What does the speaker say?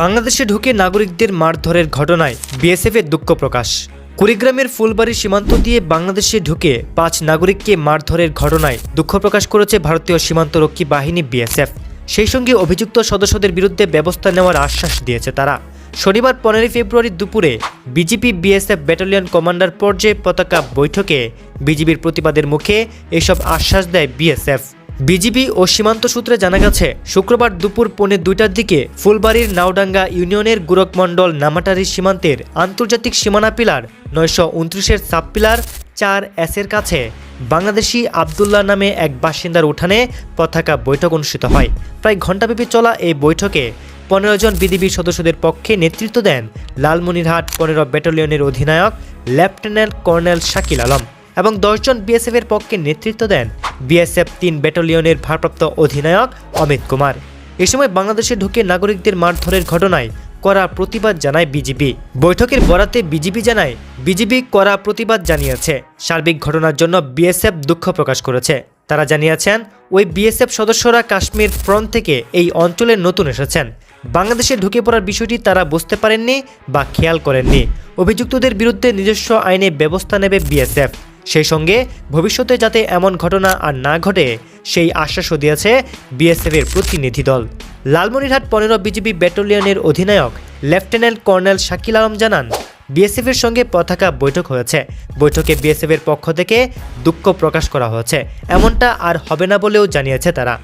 বাংলাদেশে ঢুকে নাগরিকদের মারধরের ঘটনায় বিএসএফের দুঃখ প্রকাশ। কুড়িগ্রামের ফুলবাড়ি সীমান্ত দিয়ে বাংলাদেশে ঢুকে পাঁচ নাগরিককে মারধরের ঘটনায় দুঃখ প্রকাশ করেছে ভারতীয় সীমান্তরক্ষী বাহিনী বিএসএফ। সেই সঙ্গে অভিযুক্ত সদস্যদের বিরুদ্ধে ব্যবস্থা নেওয়ার আশ্বাস দিয়েছে তারা। শনিবার পনেরোই ফেব্রুয়ারি দুপুরে বিজেপি বিএসএফ ব্যাটালিয়ন কমান্ডার পর্যায়ে পতাকা বৈঠকে বিজিবির প্রতিবাদের মুখে এসব আশ্বাস দেয় বিএসএফ। বিজিবি ও সীমান্ত সূত্রে জানা গেছে, শুক্রবার দুপুর পৌনে দুইটার দিকে ফুলবাড়ির নাওডাঙ্গা ইউনিয়নের গুরকমণ্ডল নামাটারি সীমান্তের আন্তর্জাতিক সীমানা পিলার নয়শো উনত্রিশের সাব পিলার চার এসের কাছে বাংলাদেশি আবদুল্লাহ নামে এক বাসিন্দার উঠানে পতাকা বৈঠক অনুষ্ঠিত হয়। প্রায় ঘণ্টাব্যাপী চলা এই বৈঠকে পনেরো জন বিজিবি সদস্যদের পক্ষে নেতৃত্ব দেন লালমনিরহাট পনেরো ব্যাটালিয়নের অধিনায়ক লেফটেন্যান্ট কর্নেল শাকিল আলম এবং দশজন বিএসএফ এর পক্ষে নেতৃত্ব দেন বিএসএফ তিন ব্যাটালিয়নের ভারপ্রাপ্ত অধিনায়ক অমিত কুমার। এ সময় বাংলাদেশে ঢুকে নাগরিকদের মারধরের ঘটনায় কড়া প্রতিবাদ জানায় বিজিবি বৈঠকের বরাতে বিজিবি জানায় বিজিবি কড়া প্রতিবাদ জানিয়েছে। সার্বিক ঘটনার জন্য বিএসএফ দুঃখ প্রকাশ করেছে। তারা জানিয়েছেন, ওই বিএসএফ সদস্যরা কাশ্মীর ফ্রন্ট থেকে এই অঞ্চলে নতুন এসেছেন। বাংলাদেশে ঢুকে পড়ার বিষয়টি তারা বুঝতে পারেননি বা খেয়াল করেননি। অভিযুক্তদের বিরুদ্ধে নিজস্ব আইনে ব্যবস্থা নেবে বিএসএফ। সেই সঙ্গে ভবিষ্যতে যাতে এমন ঘটনা আর না ঘটে, সেই আশ্বাসও দিয়েছে বিএসএফের প্রতিনিধি দল। লালমনিরহাট পনেরো বিজিবি ব্যাটালিয়নের অধিনায়ক লেফটেন্যান্ট কর্নেল শাকিল আলম জানান বিএসএফের সঙ্গে পতাকা বৈঠক হয়েছে। বৈঠকে বিএসএফের পক্ষ থেকে দুঃখ প্রকাশ করা হয়েছে। এমনটা আর হবে না বলেও জানিয়েছে তারা।